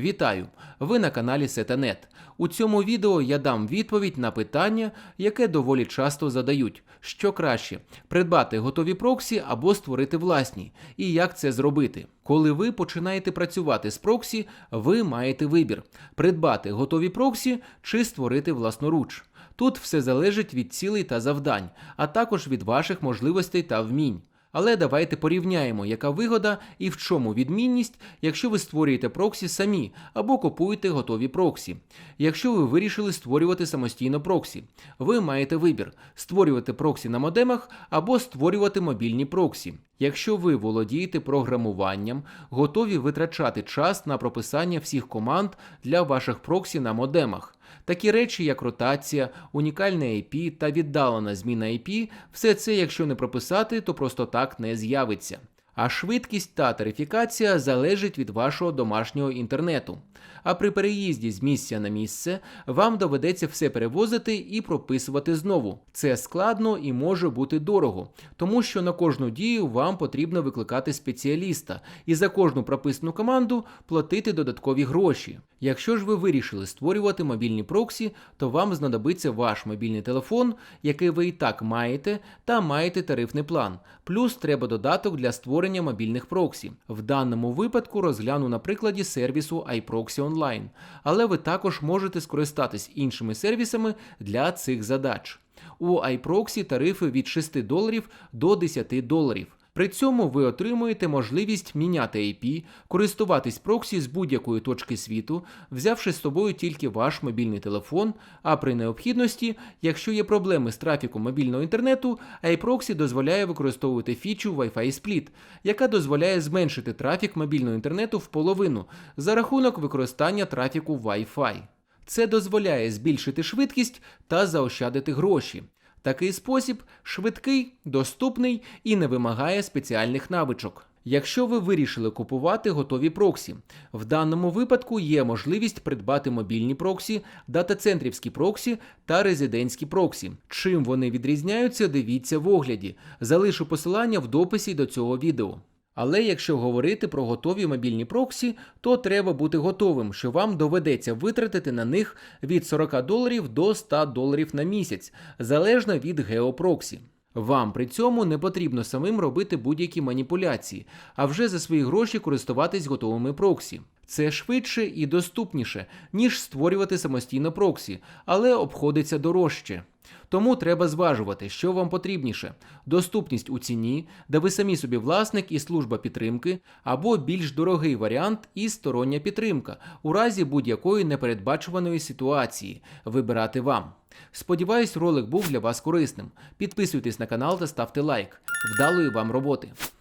Вітаю! Ви на каналі Сетанет. У цьому відео я дам відповідь на питання, яке доволі часто задають: що краще придбати готові проксі або створити власні, і як це зробити. Коли ви починаєте працювати з проксі, ви маєте вибір: придбати готові проксі чи створити власноруч. Тут все залежить від цілей та завдань, а також від ваших можливостей та вмінь. Але давайте порівняємо, яка вигода і в чому відмінність, якщо ви створюєте проксі самі або купуєте готові проксі. Якщо ви вирішили створювати самостійно проксі, ви маєте вибір: створювати проксі на модемах або створювати мобільні проксі. Якщо ви володієте програмуванням, готові витрачати час на прописання всіх команд для ваших проксі на модемах. Такі речі, як ротація, унікальне IP та віддалена зміна IP, все це, якщо не прописати, то просто так не з'явиться. А швидкість та тарифікація залежить від вашого домашнього інтернету. А при переїзді з місця на місце вам доведеться все перевозити і прописувати знову. Це складно і може бути дорого, тому що на кожну дію вам потрібно викликати спеціаліста і за кожну прописану команду платити додаткові гроші. Якщо ж ви вирішили створювати мобільні проксі, то вам знадобиться ваш мобільний телефон, який ви і так маєте, та маєте тарифний план. Плюс треба додаток для створення мобільних проксі. В даному випадку розгляну на прикладі сервісу iProxy Online, але ви також можете скористатись іншими сервісами для цих задач. У iProxy тарифи від 6 доларів до 10 доларів. При цьому ви отримуєте можливість міняти IP, користуватись проксі з будь-якої точки світу, взявши з собою тільки ваш мобільний телефон, а при необхідності, якщо є проблеми з трафіком мобільного інтернету, iProxy дозволяє використовувати фічу Wi-Fi Split, яка дозволяє зменшити трафік мобільного інтернету в половину за рахунок використання трафіку Wi-Fi. Це дозволяє збільшити швидкість та заощадити гроші. Такий спосіб швидкий, доступний і не вимагає спеціальних навичок. Якщо ви вирішили купувати готові проксі, в даному випадку є можливість придбати мобільні проксі, дата-центрівські проксі та резидентські проксі. Чим вони відрізняються, дивіться в огляді. Залишу посилання в дописі до цього відео. Але якщо говорити про готові мобільні проксі, то треба бути готовим, що вам доведеться витратити на них від 40 доларів до 100 доларів на місяць, залежно від геопроксі. Вам при цьому не потрібно самим робити будь-які маніпуляції, а вже за свої гроші користуватись готовими проксі. Це швидше і доступніше, ніж створювати самостійно проксі, але обходиться дорожче. Тому треба зважувати, що вам потрібніше: доступність у ціні, де ви самі собі власник і служба підтримки, або більш дорогий варіант і стороння підтримка у разі будь-якої непередбачуваної ситуації. Вибирати вам. Сподіваюсь, ролик був для вас корисним. Підписуйтесь на канал та ставте лайк. Вдалої вам роботи!